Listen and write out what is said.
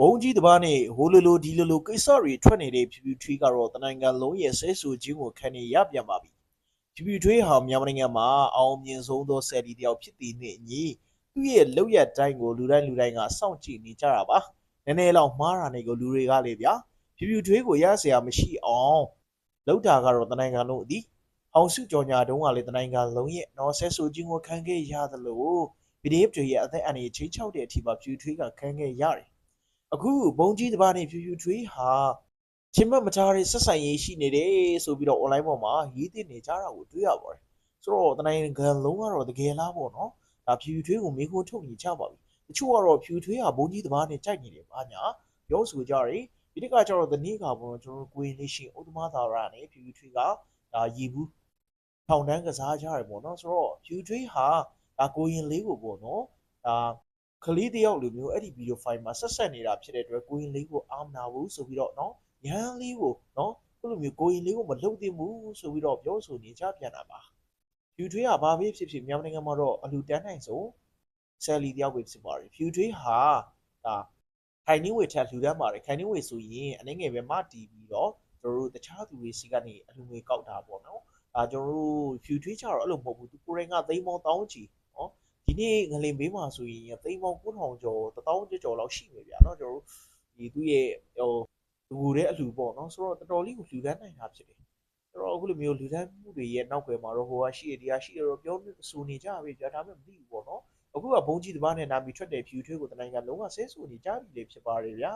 ဘုံကြီးတပားနဲ့ဟိုလိုလိုဒီလိုလိုကိစ္စတွေထွက်နေတဲ့ဖြူဖြူထွေးကတော့တနိုင်ငံလုံးရဲ့ဆဲဆိုခြင်းကိုခံနေရပြန်ပါပြီဖြူဖြူထွေးဟာမြန်မာနိုင်ငံမှာအောင်မြင်ဆုံးသောဆယ်တီတယောက်ဖြစ်သည်နှင့်အညီသူ့ရဲ့လောက်ရတိုင်းကိုလူတိုင်းလူတိုင်းကစောင့်ကြည့်နေကြတာပါနည်းနည်းလောက်မှားတာနေကိုလူတွေကလေဗျာဖြူဖြူထွေးကိုရစရာမရှိအောင်လောက်တာကတော့တနိုင်ငံလုံးအသည်အောင်စုကြော်ညာတုန်းကလေတနိုင်ငံလုံးရဲ့နော်ဆဲဆိုခြင်းကိုခံခဲ့ရသလိုဗီဒီယိုတွေရဲ့အသက်အန္တရာယ်ချိန်ချောက်တဲ့အထိပါဖြူထွေးကခံခဲ့ရတယ် အခုဘုံကြီးတစ်ပါးနဲ့ဖြူဖြူထွေးဟာချင်းမတ်မထားတဲ့ဆက်ဆံရေးရှိနေတယ်ဆိုပြီးတော့ online ပေါ်မှာရေးတင်နေကြတာကိုတွေ့ရပါတယ်ဆိုတော့တနိုင်ငံလုံးကတော့တကယ်လားပေါ့နော်ဒါဖြူဖြူထွေးကိုမေးခွန်းထုတ်နေကြပါပြီတချို့ကတော့ဖြူထွေးဟာဘုံကြီးတစ်ပါးနဲ့ကြိုက်နေတယ်ဘာညာပြောဆိုကြတယ်ဒီတစ်ခါကျတော့ဒီနေ့ကပေါ့နော်ကျွန်တော်တို့ကိုရင်လေးရှင်ဥဒ္ဓမသာရနဲ့ဖြူဖြူထွေးကဒါရည်ဘူးထောင်တန်းကစားကြတယ်ပေါ့နော်ဆိုတော့ဖြူထွေးဟာဒါကိုရင်လေးကိုပေါ့နော်ဒါ ကလေးတယောက်လိုမျိုးအဲ့ဒီဗီဒီယိုဖိုင်မှာဆက်ဆက်နေတာဖြစ်တဲ့အတွက်ကိုရင်လေးကိုအာမနာဘူးဆိုပြီးတော့နော်ရန်လေးကိုနော်ခုလိုမျိုးကိုရင်လေးကိုမလုံသင့်ဘူးဆိုပြီးတော့ပြောဆိုနေကြပြန်တာပါဖြူထွေးကဘာပဲဖြစ်ဖြစ်မြန်မာနိုင်ငံမှာတော့အလူတန်းနိုင်ဆုံးဆယ်လီတယောက်ပဲဖြစ်ပါတယ်ဖြူထွေးဟာဒါခိုင်နှင်းဝေထက်လူတန်းပါတယ်ခိုင်နှင်းဝေဆိုရင်အနေငယ်ပဲမတီးပြီးတော့ကျွန်တော်တို့တခြားသူတွေစီကနေအလူငွေကောက်တာပေါ့နော်အာကျွန်တော်တို့ဖြူထွေးကြတော့အဲ့လိုမဟုတ်ဘူးသူကိုရင်ကသိန်းပေါင်းတောင်းချီ ဒီနေ့ငလင်ဘေးမှာဆိုရင်သိန်းပေါင်း9000ကျော်1000ကျော်လောက်ရှိနေဗျာเนาะကျွန်တော်တို့ဒီသူ့ရဲ့ဟိုလူတဲ့အလှပေါ့เนาะဆိုတော့တော်တော်လေးကိုလူတန်းနိုင်တာဖြစ်တယ်ဆိုတော့အခုလိုမျိုးလူတန်းမှုတွေရဲ့နောက်ွယ်မှာတော့ဟိုကရှိရတရားရှိရတော့ပြောဆိုနေကြပြီဗျာဒါမှမသိဘူးပေါ့เนาะအခုကဘုံကြီးတစ်ပါးနဲ့နာမီထွက်တဲ့ဖြူထွေးကိုတနိုင်ငံလုံးကဆဲဆိုနေကြပြီလေဖြစ်ပါတယ်ဗျာ